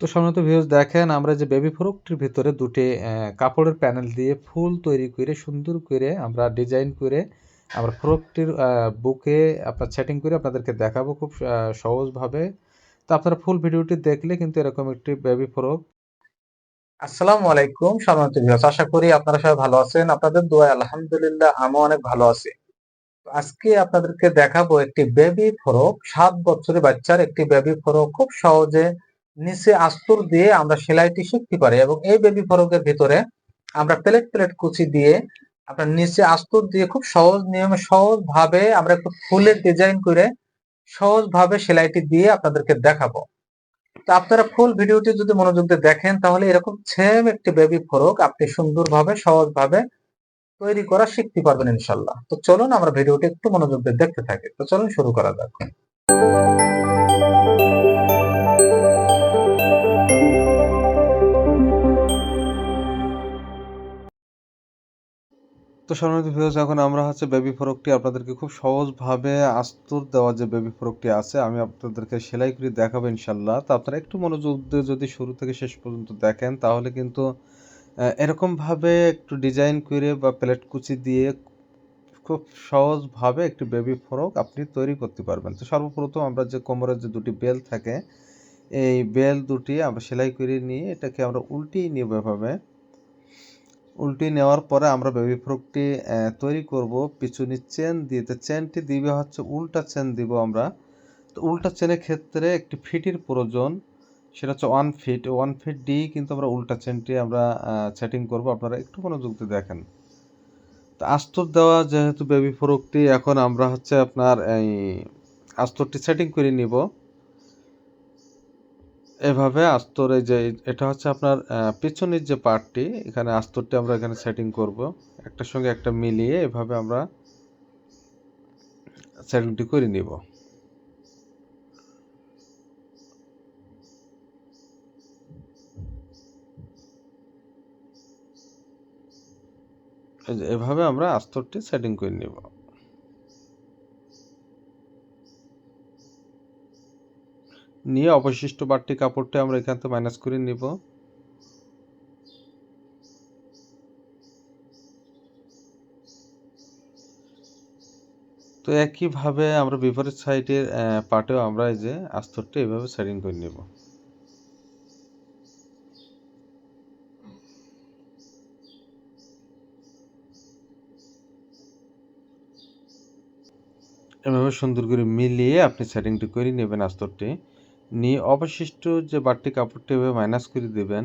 তো সাধারণত ভিউজ দেখেন, আমরা যে বেবি ফ্রকটির ভিতরে দুটি কাপড়ের প্যানেল দিয়ে ফুল তৈরি করে, সুন্দর করে আমরা ডিজাইন করে আমরা ফ্রকটির বুকে আপনার সেটিং করে আপনাদেরকে দেখাবো খুব সহজভাবে। তো আপনারা ফুল ভিডিওটি দেখলে কিন্তু এরকম একটি বেবি ফ্রক আসসালামু আলাইকুম, সম্মানিত ভিউয়ার্স আশা করি আপনারা সবাই ভালো আছেন। আপনাদের দোয়া আলহামদুলিল্লাহ, আমিও অনেক ভালো আছি। আজকে আপনাদেরকে দেখাবো একটি বেবি ফ্রক সাত বছরের বাচ্চার একটি বেবি ফ্রক খুব সহজে নিচে আস্তর দিয়ে আমরা সেলাইটি শিখতে পারি এবং এই বেবি ফ্রকের ভিতরে আমরা প্লেট প্লেট কুচি দিয়ে আপনার নিচে আস্তর দিয়ে খুব সহজ নিয়মে সহজ ভাবে আমরা একটু ফুলের ডিজাইন করে সহজ ভাবে সেলাইটি দিয়ে আপনাদেরকে দেখাবো। তো আপনারা ফুল ভিডিওটি যদি মনোযোগ দিয়ে দেখেন, তাহলে এরকম সেম একটি বেবি ফ্রক আপনি সুন্দরভাবে, সহজভাবে তৈরি করা শিখতে পারবেন ইনশাল্লাহ তো চলুন আমরা ভিডিওটি একটু মনোযোগ দিয়ে দেখতে থাকি। তো চলুন শুরু করা যাক। তো সাধারণত ভিউজ এখন আমরা হচ্ছে বেবি ফ্রকটি আপনাদেরকে খুব সহজভাবে আস্তর দেওয়া যে বেবি ফ্রকটি আছে, আমি আপনাদেরকে সেলাই করে দেখাবো ইনশাল্লাহ তো আপনারা একটু মনোযোগ দিয়ে যদি শুরু থেকে শেষ পর্যন্ত দেখেন, তাহলে কিন্তু এরকমভাবে একটু ডিজাইন করে বা প্লেট কুচি দিয়ে খুব সহজভাবে একটি বেবি ফ্রক আপনি তৈরি করতে পারবেন। তো সর্বপ্রথম আমরা যে কোমরের যে দুটি বেল থাকে, এই বেল দুটি আমরা সেলাই করে নিয়ে এটাকে আমরা উল্টিয়ে নিব এভাবে। উল্টে নেওয়ার পরে আমরা বেবি ফ্রকটি তৈরি করব। পিছনে চেন দিয়ে, তো চেনটি দিবে হচ্ছে উল্টা চেন দিব আমরা। তো উল্টা চেনের ক্ষেত্রে একটি ফিটির প্রয়োজন, সেটা হচ্ছে ওয়ান ফিট ওয়ান ফিট দিয়ে কিন্তু আমরা উল্টা চেনটি আমরা সেটিং করব। আপনারা একটু মনোযোগ দিয়ে দেখেন। তো আস্তর দেওয়া যেহেতু বেবি ফ্রকটি এখন আমরা হচ্ছে আপনার এই আস্তরটি সেটিং করে নিব। এভাবে আস্তর, এই যে এটা হচ্ছে আপনার পিছনের যে পার্টটি, এখানে আস্তরটি আমরা এখানে সেটিং করব। একটার সঙ্গে একটা মিলিয়ে এভাবে আমরা সেটিংটি করে নিব। এভাবে আমরা আস্তরটি সেটিং করে নিব। নিয়ে অবশিষ্ট বাড়তি কাপড়টা আমরা এখান থেকে মাইনাস করে নিব। তো একইভাবে আমরা বিপরীত সাইডের পার্টেও আমরা এই যে আস্তরটা এভাবে সেটিং করে নেব। এভাবে সুন্দর করে মিলিয়ে আপনি সেটিংটি করে নেবেন আস্তরটি। নিয়ে অবশিষ্ট যে বাড়তি কাপড়টি এভাবে মাইনাস করে দেবেন।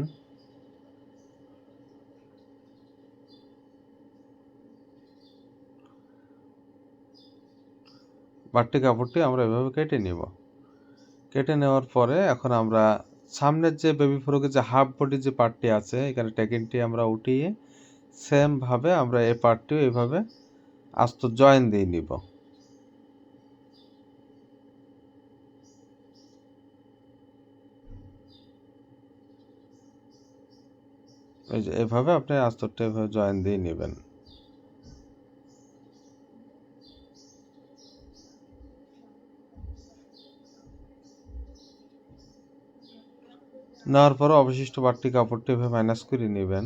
বাড়তি কাপড়টি আমরা এভাবে কেটে নিব। কেটে নেওয়ার পরে এখন আমরা সামনের যে বেবি ফ্রকের যে হাফ বডির যে পার্টটি আছে, এখানে টেকিনটি আমরা উঠিয়ে সেমভাবে আমরা এই পার্টটিও এভাবে আস্ত জয়েন দিয়ে নিব। এই যে এভাবে আপনি আস্তরটা এভাবে জয়েন দিয়ে নেবেন। নেওয়ার পরে অবশিষ্ট বাড়তি কাপড়টি এভাবে মাইনাস করে নেবেন।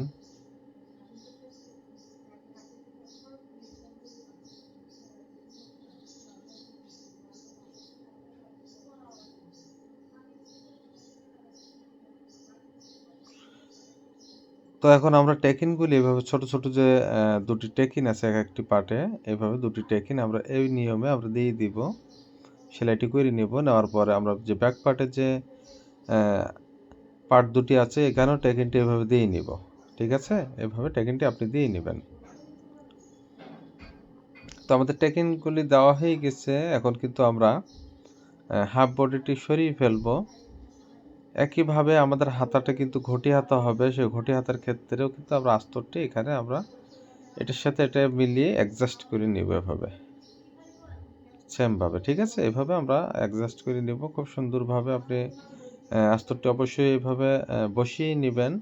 তো এখন আমরা টেকিনগুলি এভাবে ছোট ছোট যে দুটি টেকিন আছে এক একটি পার্টে, এভাবে দুটি টেকিন আমরা এই নিয়মে আমরা দিয়ে দিব। সেলাইটি করে নিব, নেওয়ার পরে আমরা যে ব্যাক পার্টের যে পার্ট দুটি আছে, এখানেও টেকিনটি এভাবে দিয়ে নিব। ঠিক আছে? এভাবে টেকিনটি আপনি দিয়ে নেবেন। তো আমাদের টেকিনগুলি দেওয়া হয়ে গেছে। এখন কিন্তু আমরা হাফ বডিটি সরিয়ে ফেলব। একইভাবে আমাদের হাতাটা কিন্তু ঘটি হাতা হবে, সেই ঘটি হাতার ক্ষেত্রেও কিন্তু আমরা আস্তরটি এখানে আমরা এটার সাথে এটা মিলিয়ে অ্যাডজাস্ট করে নিব এভাবে। সেমভাবে ঠিক আছে? এভাবে আমরা অ্যাডজাস্ট করে নিব। খুব সুন্দরভাবে আপনি আস্তরটি অবশ্যই এভাবে বসিয়ে নেবেন।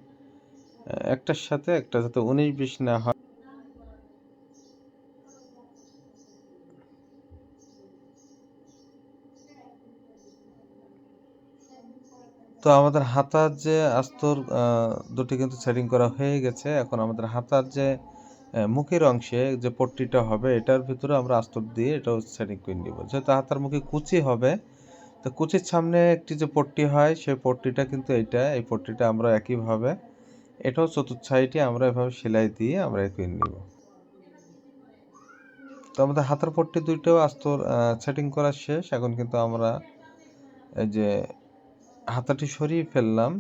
একটার সাথে একটা যাতে উনিশ বিশ না হয়। তো আমাদের হাতার যে আস্তর দুটি কিন্তু সেটিং করা হয়ে গেছে। এখন আমাদের হাতার যে মুখের অংশে যে পট্টিটা হবে, এটার ভিতরে আমরা আস্তর দিয়ে এটাও সেটিং করে নিব। যেহেতু হাতার মুখে কুচি হবে, তো কুচির সামনে একটি যে পট্টি হয়, সেই পট্টিটা কিন্তু এইটা, এই পট্টিটা আমরা একইভাবে, এটাও চতুর্থ সাইডে আমরা এভাবে সেলাই দিয়ে আমরা করে নিব। তো আমাদের হাতার পট্টি দুইটাও আস্তর সেটিং করা শেষ। এখন কিন্তু আমরা এই যে হাতাটি সরিয়ে ফেললাম।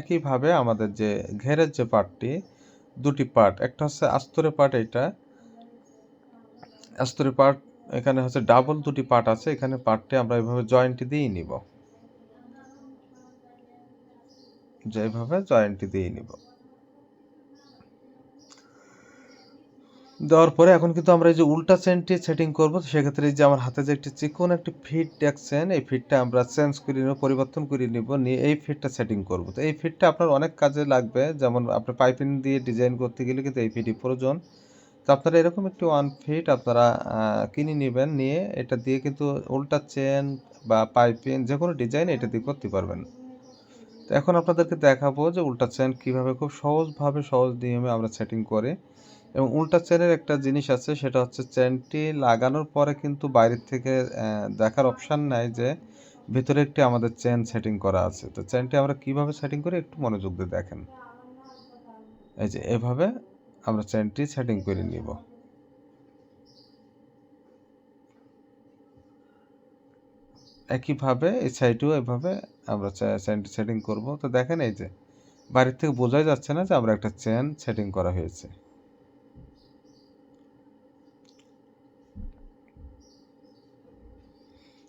একইভাবে আমাদের যে ঘেরের যে পার্টটি দুটি পার্ট একটা হচ্ছে আস্তরে পার্ট এটা আস্তরে পার্ট এখানে হচ্ছে ডাবল দুটি পার্ট আছে, এখানে পার্টটি আমরা এইভাবে জয়েন্টটি দিয়ে নিব। যে এইভাবে জয়েন্টটি দিয়ে নিব। দেওয়ার পরে এখন কিন্তু আমরা এই যে উল্টা চেনটি সেটিং করব সেক্ষেত্রে এই যে আমার হাতে যে একটি চিকন একটি ফিট দেখছেন এই ফিটটা আমরা চেঞ্জ করে নেব, পরিবর্তন করে নিব, নিয়ে এই ফিটটা সেটিং করব। তো এই ফিটটা আপনার অনেক কাজে লাগবে, যেমন আপনি পাইপিং দিয়ে ডিজাইন করতে গেলে কিন্তু এই ফিটই প্রয়োজন। তো আপনারা এরকম একটি ওয়ান ফিট আপনারা কিনে নেবেন, নিয়ে এটা দিয়ে কিন্তু উল্টা চেন বা পাইপিং যে কোনো ডিজাইন এটা দিয়ে করতে পারবেন। তো এখন আপনাদেরকে দেখাবো যে উল্টা চেন কীভাবে খুব সহজভাবে, সহজ নিয়মে আমরা সেটিং করে। এবং উল্টা চেনের একটা জিনিস আছে, সেটা হচ্ছে চেনটি লাগানোর পরে কিন্তু বাইরের থেকে দেখার অপশান নাই যে ভিতরে একটি আমাদের চেন সেটিং করা আছে। তো চেনটি আমরা কীভাবে সেটিং করি একটু মনোযোগ দিয়ে দেখেন। এই যে এভাবে আমরা চেনটি সেটিং করে নিব। একইভাবে এই সাইডেও এভাবে আমরা চেনটি সেটিং করব। তো দেখেন এই যে বাড়ির থেকে বোঝাই যাচ্ছে না যে আমরা একটা চেন সেটিং করা হয়েছে।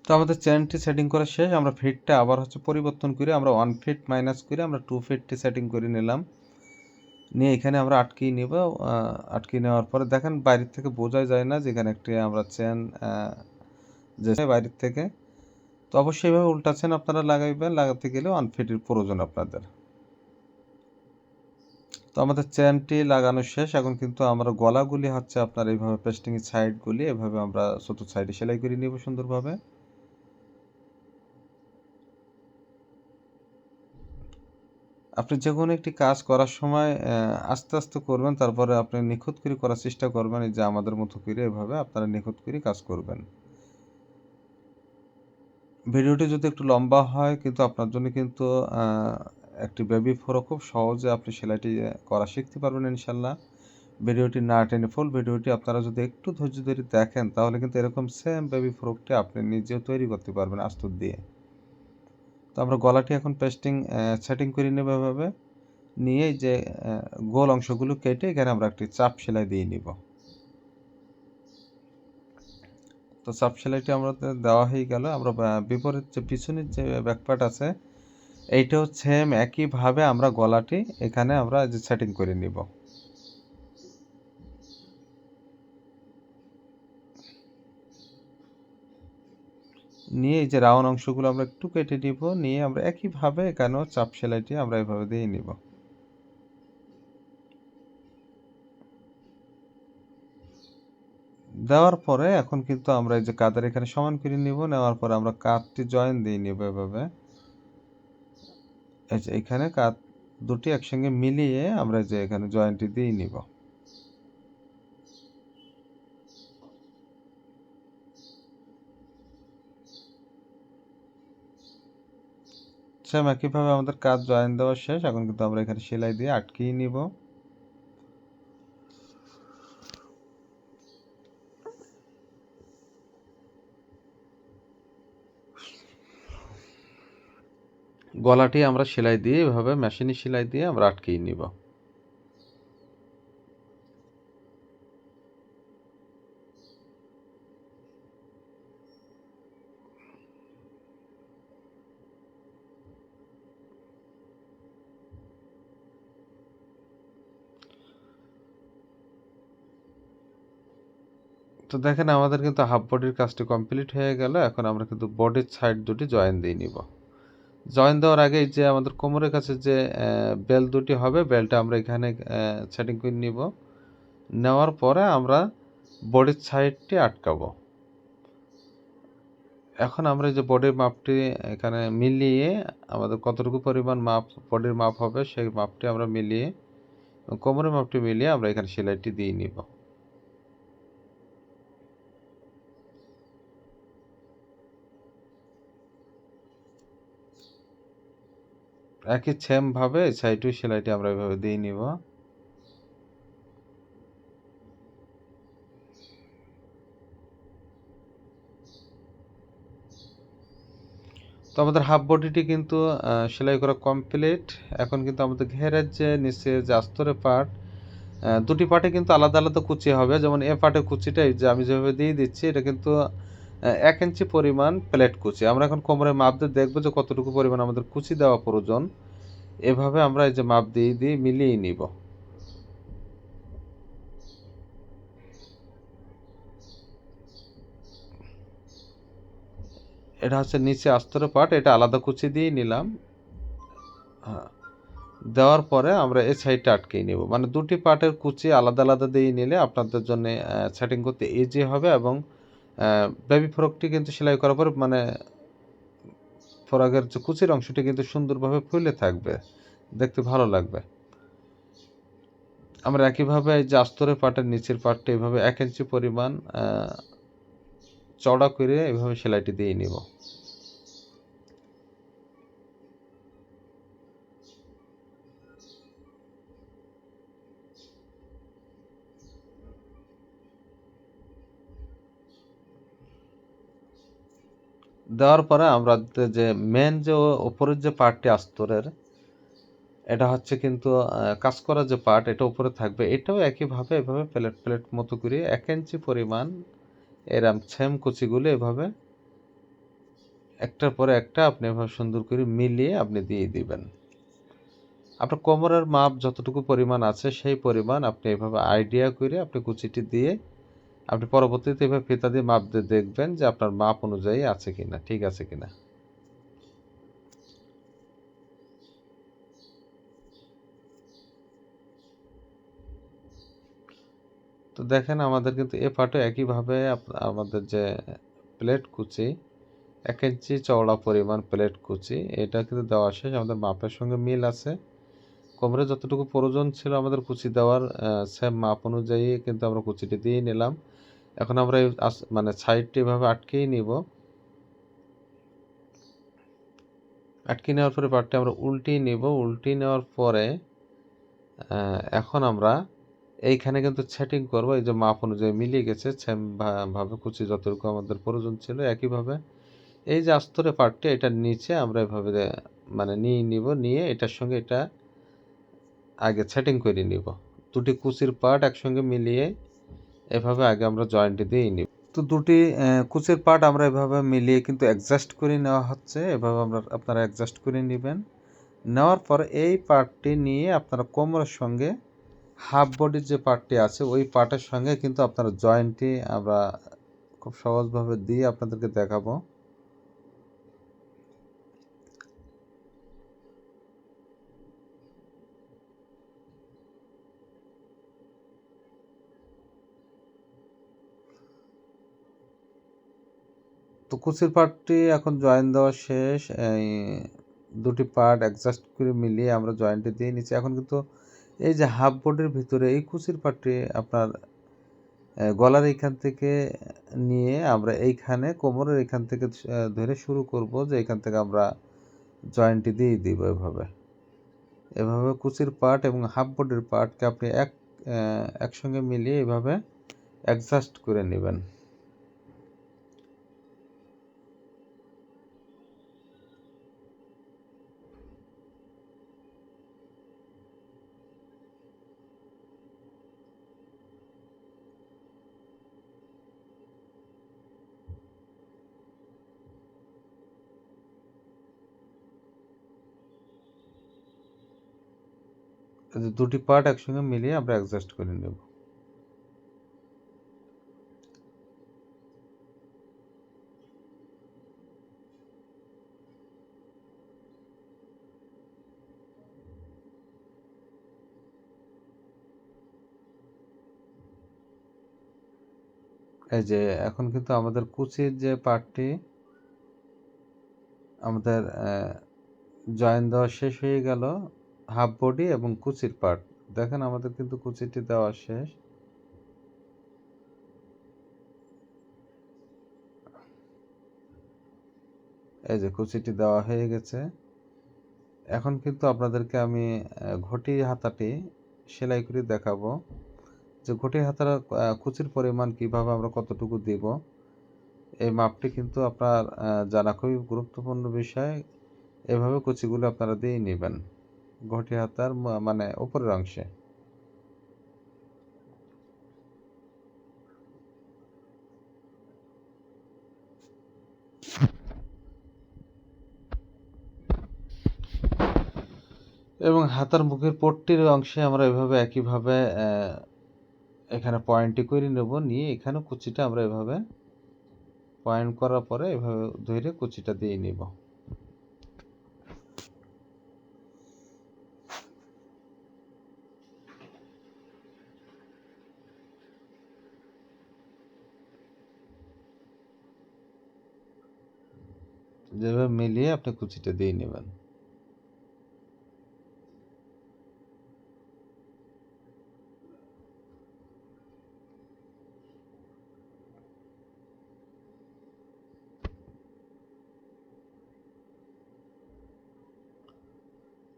তো আমাদের চেনটি সেটিং করা শেষ, আমরা ফিটটা আবার হচ্ছে পরিবর্তন করে আমরা ওয়ান ফিট মাইনাস করে আমরা টু ফিটটি সেটিং করে নিলাম। নিয়ে এখানে আমরা আটকিয়ে নেব আটকিয়ে নেওয়ার পরে দেখেন বাইরের থেকে বোঝাই যায় না যে এখানে একটি আমরা চেন যে বাইরের থেকে। তো অবশ্যই এভাবে উল্টা চেন আপনারা লাগাইবেন, লাগাতে গেলে ওয়ান ফিটের প্রয়োজন আপনাদের। তো আমাদের চেনটি লাগানো শেষ, এখন কিন্তু আমরা গলাগুলি হচ্ছে আপনার এইভাবে পেস্টিংয়ের সাইডগুলি এভাবে আমরা চতুর্থ সাইডে সেলাই করে নিব সুন্দরভাবে। আপনি যে কোনো একটি কাজ করার সময় আস্তে আস্তে করবেন, তারপরে আপনি নিখুঁত করে করার চেষ্টা করবেন যে আমাদের মতো করে এভাবে আপনারা নিখুঁত করে কাজ করবেন। ভিডিওটি যদি একটু লম্বা হয়, কিন্তু আপনার জন্য কিন্তু একটি বেবি ফোরও খুব সহজে আপনি সেলাইটি করা শিখতে পারবেন ইনশাল্লাহ। ভিডিওটি না টেনে ফুল ভিডিওটি আপনারা যদি একটু ধৈর্য ধরে দেখেন, তাহলে কিন্তু এরকম সেম বেবি ফ্রকটি আপনি নিজেও তৈরি করতে পারবেন আস্তর দিয়ে। তো আমরা গলাটি এখন পেস্টিং সেটিং করে নেব এভাবে। নিয়ে যে গোল অংশগুলো কেটে এখানে আমরা একটি চাপ সেলাই দিয়ে নিব। তো চাপ সেলাইটি আমরা দেওয়া হয়ে গেল। আমরা বিপরীত যে পিছনের যে ব্যাকপার্ট আছে, এইটাও সেম একইভাবে আমরা গলাটি এখানে আমরা যে সেটিং করে নিব। নিয়ে এই যে রাউন্ড অংশগুলো আমরা একটু কেটে নিব, নিয়ে আমরা একইভাবে এখানেও চাপ সেলাইটি আমরা এভাবে দিয়ে নিব। দেওয়ার পরে এখন কিন্তু আমরা এই যে কাদের এখানে সমান করে নিব, নেওয়ার পরে আমরা কাঠটি জয়েন দিয়ে নিব এভাবে। এখানে কাঠ দুটি একসঙ্গে মিলিয়ে আমরা যে এখানে জয়েন্টটি দিয়ে নিব। সেম একইভাবে আমাদের কাজ জয়েন দেওয়া শেষ? এখন কিন্তু আমরা এখানে সেলাই দিয়ে আটকিয়ে নিব। গলাটি আমরা সেলাই দিয়ে, এভাবে মেশিনে সেলাই দিয়ে আমরা আটকিয়ে নিব। তো দেখেন, আমাদের কিন্তু হাফ বডির কাজটি কমপ্লিট হয়ে গেল। এখন আমরা কিন্তু বডির সাইড দুটি জয়েন দিয়ে নিব। জয়েন দেওয়ার আগে যে আমাদের কোমরের কাছে যে বেল দুটি হবে বেলটা আমরা এখানে সেটিং করে নিব। নেওয়ার পরে আমরা বডির সাইডটি আটকাবো। এখন আমরা যে বডির মাপটি এখানে মিলিয়ে আমাদের কতটুকু পরিমাণ মাপ বডির মাপ হবে, সেই মাপটি আমরা মিলিয়ে, কোমরের মাপটি মিলিয়ে আমরা এখানে সেলাইটি দিয়ে নিব। একই সেম ভাবে সাইডেও সেলাইটি আমরা এভাবে দিয়ে নিব। তো আমাদের হাফ বডিটি কিন্তু সেলাই করা কমপ্লিট এখন কিন্তু আমাদের ঘেরের যে নিচে যে আস্তরের পার্ট দুটি পার্টে কিন্তু আলাদা আলাদা কুচি হবে। যেমন এ পার্টের কুচিটা এই যে আমি যেভাবে দিয়ে দিচ্ছি, এটা কিন্তু এক ইঞ্চি পরিমাণ প্লেট কুচি। আমরা এখন কোমরের মাপ দিয়ে দেখব যে কতটুকু পরিমাণ আমাদের কুচি দেওয়া প্রয়োজন। এভাবে আমরা এই যে মাপ দিয়ে দিয়ে মিলিয়ে নিব। এটা হচ্ছে নিচে আস্তরের পার্ট এটা আলাদা কুচি দিয়ে নিলাম। হ্যাঁ। দেওয়ার পরে আমরা এই সাইডটা আটকে নিব। মানে দুটি পার্টের কুচি আলাদা আলাদা দিয়ে নিলে আপনাদের জন্য সেটিং করতে ইজি হবে এবং বেবি ফ্রকটি কিন্তু সেলাই করার পর মানে ফ্রকের যে কুচির অংশটি কিন্তু সুন্দরভাবে ফুলে থাকবে। দেখতে ভালো লাগবে। আমরা একইভাবে এই যে আস্তরের পাটের নিচের পাটটি এভাবে এক ইঞ্চি পরিমাণ চড়া করে এভাবে সেলাইটি দিয়ে নিব। দেওয়ার পরে আমরা যে- মেন যে ওপরের যে পার্টটি আস্তরের, এটা হচ্ছে কিন্তু কাজ করা যে পার্ট এটা উপরে থাকবে। এটাও একইভাবে, এভাবে প্লেট প্লেট মতো করে এক ইঞ্চি পরিমাণ এরম সেম কুচিগুলো এভাবে একটার পরে একটা আপনি এভাবে সুন্দর করে মিলিয়ে আপনি দিয়ে দিবেন। আপনার কোমরের মাপ যতটুকু পরিমাণ আছে সেই পরিমাণ আপনি এভাবে আইডিয়া করে আপনি কুচিটি দিয়ে আপনি পরবর্তীতে এভাবে ফিতা দিয়ে মাপ দিয়ে দেখবেন যে আপনার মাপ অনুযায়ী আছে কিনা, ঠিক আছে কিনা। তো দেখেন, আমাদের কিন্তু এ পাটে একইভাবে আমাদের যে প্লেট কুচি, এক ইঞ্চি চওড়া পরিমাণ প্লেট কুচি, এটা কিন্তু দেওয়া শেষ। আমাদের মাপের সঙ্গে মিল আছে। কোমরে যতটুকু প্রয়োজন ছিল আমাদের কুচি দেওয়ার সেম মাপ অনুযায়ী কিন্তু আমরা কুচিটি দিয়ে নিলাম। এখন আমরা মানে সাইডটি এভাবে আটকেই নিব। আটকে নেওয়ার পরে পাটটি আমরা উল্টিয়ে নিব। উল্টিয়ে নেওয়ার পরে এখন আমরা এইখানে কিন্তু সেটিং করব। এই যে মাপ অনুযায়ী মিলিয়ে গেছে সেম ভাবে কুচি যতটুকু আমাদের প্রয়োজন ছিল একইভাবে। এই যে আস্তরে পার্টটি এটার নিচে আমরা এভাবে মানে নিয়ে নিব, নিয়ে এটার সঙ্গে এটা আগে সেটিং করে নিব। দুটি কুচির পার্ট একসঙ্গে মিলিয়ে এভাবে আগে আমরা জয়েন্টটি দিয়ে নিব। তো দুটি কুচের পার্ট আমরা এভাবে মিলিয়ে কিন্তু অ্যাডজাস্ট করে নেওয়া হচ্ছে। এভাবে আমরা, আপনারা অ্যাডজাস্ট করে নেবেন। নেওয়ার পর এই পার্টটি নিয়ে আপনারা কোমরের সঙ্গে হাফ বডির যে পার্টটি আছে, ওই পার্টের সঙ্গে কিন্তু আপনারা জয়েন্টটি আমরা খুব সহজভাবে দিয়ে আপনাদেরকে দেখাবো। তো কুচির পার্টটি এখন জয়েন দেওয়া শেষ। এই দুটি পার্ট অ্যাডজাস্ট করে মিলিয়ে আমরা জয়েন্টে দিয়ে নিচ্ছি। এখন কিন্তু এই যে হাফ বোর্ডের ভিতরে এই কুচির পার্টটি আপনার গলার এইখান থেকে নিয়ে আমরা এইখানে কোমরের এখান থেকে ধরে শুরু করব যে এখান থেকে আমরা জয়েন্টটি দিয়ে দিব এভাবে। এভাবে কুচির পার্ট এবং হাফ বোর্ডের পার্টকে আপনি এক একসঙ্গে মিলিয়ে এভাবে অ্যাডজাস্ট করে নেবেন। দুটি পার্ট একসঙ্গে মিলিয়ে আমরা অ্যাডজাস্ট করে নেব। এই যে এখন কিন্তু আমাদের কুচির যে পার্টটি আমাদের জয়েন দেওয়া শেষ হয়ে গেল। হাফ বডি এবং কুচির পার্ট দেখেন আমাদের কিন্তু কুচিটি দেওয়া শেষ। এই যে কুচিটি দেওয়া হয়ে গেছে। এখন কিন্তু আপনাদেরকে আমি ঘটি হাতাটি সেলাই করে দেখাবো। যে ঘটি হাতার কুচির পরিমাণ কীভাবে আমরা কতটুকু দিব, এই মাপটি কিন্তু আপনার জানা খুবই গুরুত্বপূর্ণ বিষয়। এভাবে কুচিগুলো আপনারা দিয়ে নেবেন। ঘটি হাতার মানে উপরের অংশে। এবং হাতার মুখের পট্টির অংশে আমরা এভাবে একইভাবে এখানে পয়েন্টটি করে নেব। নিয়ে এখানে কুচিটা আমরা এভাবে পয়েন্ট করার পরে এভাবে ধরে কুচিটা দিয়ে নিব। যেভাবে মিলিয়ে আপনি কুচিটা দিয়ে নেবেন।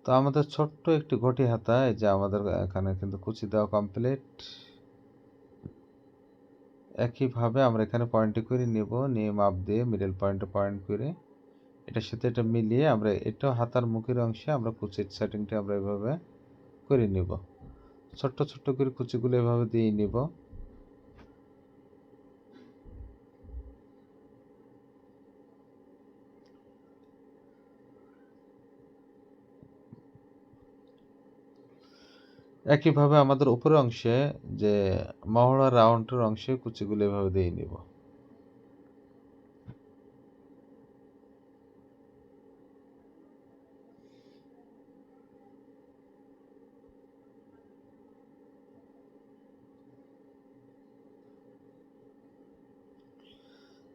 তো আমাদের ছোট্ট একটি ঘটি হাতা এই যে আমাদের এখানে কিন্তু কুচি দেওয়া কমপ্লিট একইভাবে আমরা এখানে পয়েন্টটি করে নিব, নিয়ে মাপ দিয়ে মিডল পয়েন্টে পয়েন্ট করে এটার সাথে এটা মিলিয়ে আমরা এটা হাতার মুখের অংশে আমরা কুচির সেটিংটা আমরা এভাবে করে নিব। ছোট্ট ছোট্ট করে কুচিগুলো এভাবে দিয়ে নিব। একইভাবে আমাদের উপরের অংশে যে মহড়া রাউন্ডের অংশে কুচিগুলো এভাবে দিয়ে নিব।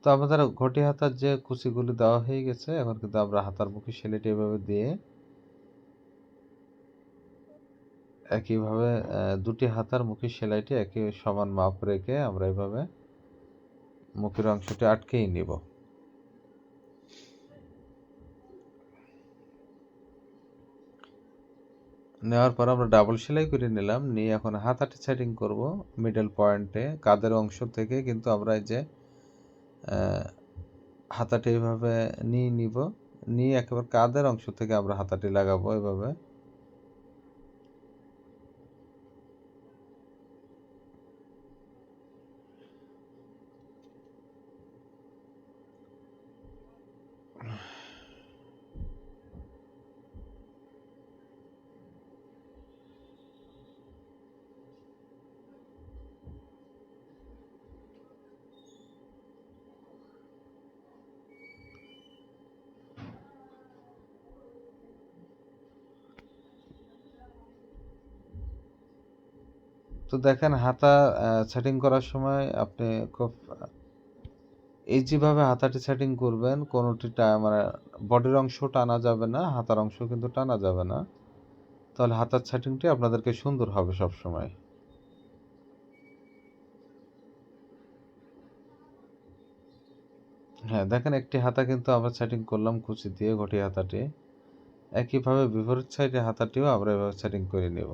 তো আমাদের ঘটি হাতার যে কুচিগুলো দেওয়া হয়ে গেছে এখন কিন্তু আমরা হাতার মুখে সেলাইটি এভাবে দিয়ে একইভাবে দুটি হাতার মুখের সেলাইটি একই সমান মাপ রেখে আমরা এভাবে মুখের অংশটি আটকেই নিব। নেওয়ার পর আমরা ডাবল সেলাই করে নিলাম, নিয়ে এখন হাতাটি সেটিং করব মিডল পয়েন্টে কাদের অংশ থেকে কিন্তু আমরা এই যে হাতাটি এভাবে নিয়ে নিব। নিয়ে একেবারে কাঁধের অংশ থেকে আমরা হাতাটি লাগাবো এভাবে। তো দেখেন হাতা সেটিং করার সময় আপনি খুব এই যেভাবে হাতাটি সেটিং করবেন, কোনোটি মানে বডির অংশ টানা যাবে না, হাতার অংশ কিন্তু টানা যাবে না। তাহলে হাতার সেটিংটি আপনাদেরকে সুন্দর হবে সব সময় হ্যাঁ দেখেন একটি হাতা কিন্তু আমরা সেটিং করলাম কুচি দিয়ে, ঘটি হাতাটি। একইভাবে বিপরীত সাইডে হাতাটিও আমরা এভাবে সেটিং করে নেব।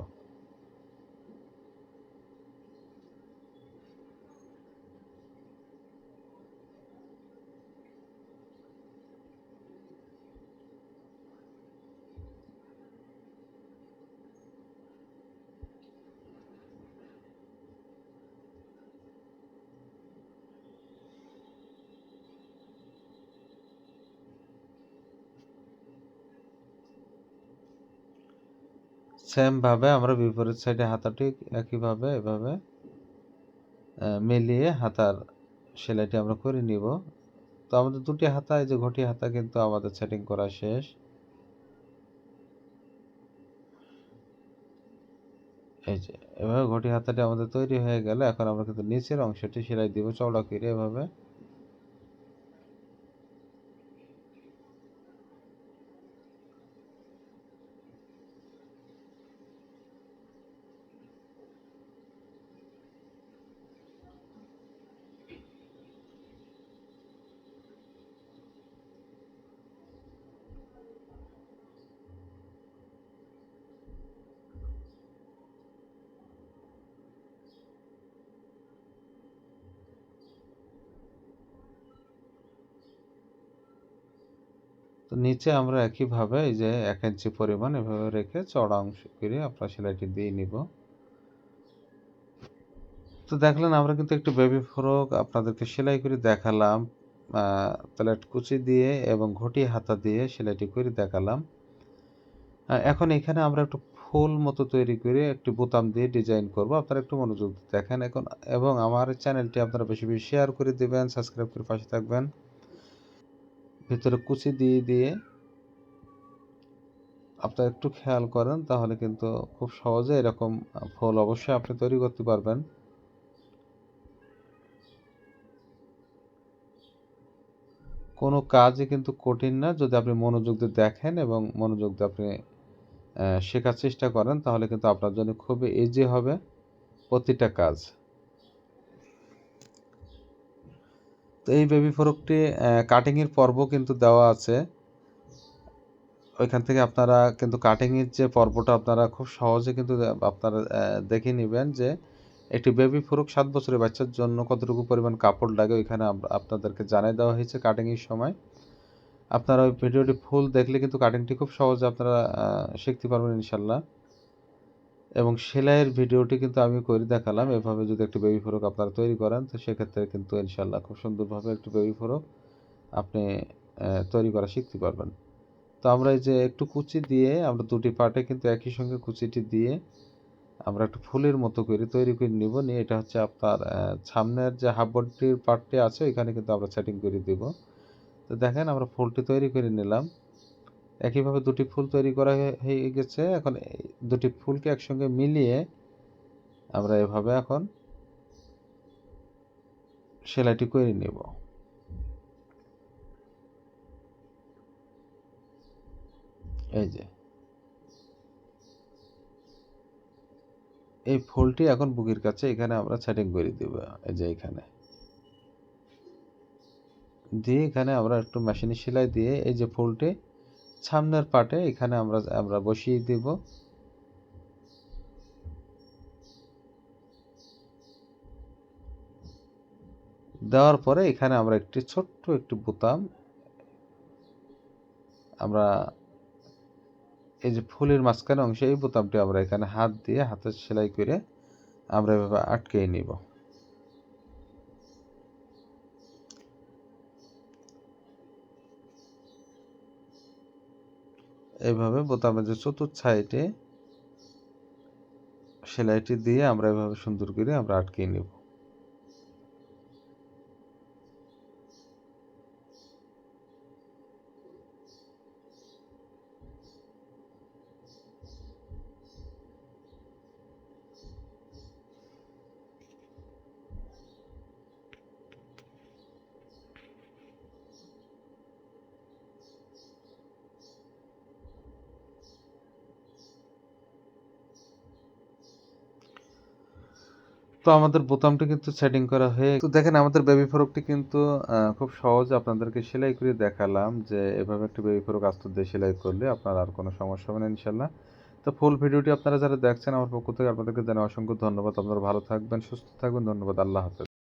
সেম ভাবে আমরা বিপরীত সাইডে হাতাটি একইভাবে, এভাবে মিলিয়ে হাতার সেলাইটি আমরা করে নিব। তো আমাদের দুটি হাতা, এই যে ঘটি হাতা কিন্তু আমাদের সেটিং করা শেষ। এই যে, এভাবে ঘটি হাতাটি আমাদের তৈরি হয়ে গেল। এখন আমরা কিন্তু নিচের অংশটি সেলাই দিব, চওড়া করে এভাবে। তো নিচে আমরা একইভাবে এই যে এক ইঞ্চি পরিমাণ এভাবে রেখে চড়া অংশ করে আপনার সেলাইটি দিয়ে নিব। তো দেখলেন আমরা কিন্তু একটু বেবি ফ্রক আপনাদেরকে সেলাই করে দেখালাম প্লেট কুচি দিয়ে এবং ঘটি হাতা দিয়ে সেলাইটি করে দেখালাম। এখন এখানে আমরা একটু ফুল মতো তৈরি করে একটি বোতাম দিয়ে ডিজাইন করব। আপনারা একটু মনোযোগ দেখেন। এখন এবং আমার চ্যানেলটি আপনারা বেশি বেশি শেয়ার করে দেবেন সাবস্ক্রাইব করে পাশে থাকবেন। ভিতরে কুচি দিয়ে দিয়ে আপনারা একটু খেয়াল করেন, তাহলে কিন্তু খুব সহজে এরকম ফুল অবশ্যই আপনি তৈরি করতে পারবেন। কোনো কাজই কিন্তু কঠিন না, যদি আপনি মনোযোগ দিয়ে দেখেন এবং মনোযোগ দিয়ে আপনি শেখার চেষ্টা করেন, তাহলে কিন্তু আপনার জন্য খুবই ইজি হবে প্রতিটা কাজ। তো এই বেবি ফ্রকটি কাটিংয়ের পর্ব কিন্তু দেওয়া আছে। ওইখান থেকে আপনারা কিন্তু কাটিংয়ের যে পর্বটা আপনারা খুব সহজে কিন্তু আপনারা দেখে নেবেন যে একটি বেবি ফ্রক সাত বছরের বাচ্চার জন্য কতটুকু পরিমাণ কাপড় লাগে ওইখানে আপনাদেরকে জানিয়ে দেওয়া হয়েছে কাটিংয়ের সময়। আপনারা ওই ভিডিওটি ফুল দেখলে কিন্তু কাটিংটি খুব সহজে আপনারা শিখতে পারবেন ইনশাল্লাহ। এবং সেলাইয়ের ভিডিওটি কিন্তু আমি করে দেখালাম। এভাবে যদি একটি বেবি ফ্রক আপনারা তৈরি করেন, তো সেক্ষেত্রে কিন্তু ইনশাল্লাহ খুব সুন্দরভাবে একটি বেবি ফ্রক আপনি তৈরি করা শিখতে পারবেন। তো আমরা এই যে একটু কুচি দিয়ে, আমরা দুটি পার্টে কিন্তু একই সঙ্গে কুচিটি দিয়ে আমরা একটু ফুলের মতো করে তৈরি করে নিব। নিয়ে এটা হচ্ছে আপনার সামনের যে হাফ বডির পার্টটি আছে এখানে কিন্তু আমরা সেটিং করে দিব। তো দেখেন আমরা ফুলটি তৈরি করে নিলাম। একইভাবে দুটি ফুল তৈরি করা হয়ে- গেছে। এখন দুটি ফুলকে একসঙ্গে মিলিয়ে আমরা এভাবে এখন সেলাইটি করে নেব। এই যে। এই ফুলটি এখন বুকির কাছে, এখানে আমরা সেটিং করে দিব, এই যে এখানে। দিয়ে এখানে আমরা একটু মেশিনে সেলাই দিয়ে এই যে ফুলটি সামনের পাটে এখানে আমরা আমরা বসিয়ে দিব। দেওয়ার পরে এখানে আমরা একটি ছোট্ট একটি বোতাম, আমরা এই যে ফুলের মাঝখানে অংশে এই বোতামটি আমরা এখানে হাত দিয়ে হাতে সেলাই করে আমরা এভাবে আটকে নিব। এইভাবে বোতামের যে চতুর্থ সাইডে সেলাইটি দিয়ে আমরা এভাবে সুন্দর করে আমরা আটকে নিব। তো আমাদের বোতামটি কিন্তু সেটিং করা হয়ে তো দেখেন, আমাদের বেবি ফ্রকটি কিন্তু খুব সহজ আপনাদেরকে সেলাই করে দেখালাম যে এভাবে একটা বেবি ফ্রক আস্তর দিয়ে সেলাই করলে আপনার আর কোনো সমস্যা হবে না ইনশাল্লাহ তো ফুল ভিডিওটি আপনারা যারা দেখছেন আমার পক্ষ থেকে আপনাদেরকে জানাই অসংখ্য ধন্যবাদ। আপনারা ভালো থাকবেন, সুস্থ থাকবেন, ধন্যবাদ। আল্লাহ হাফেজ।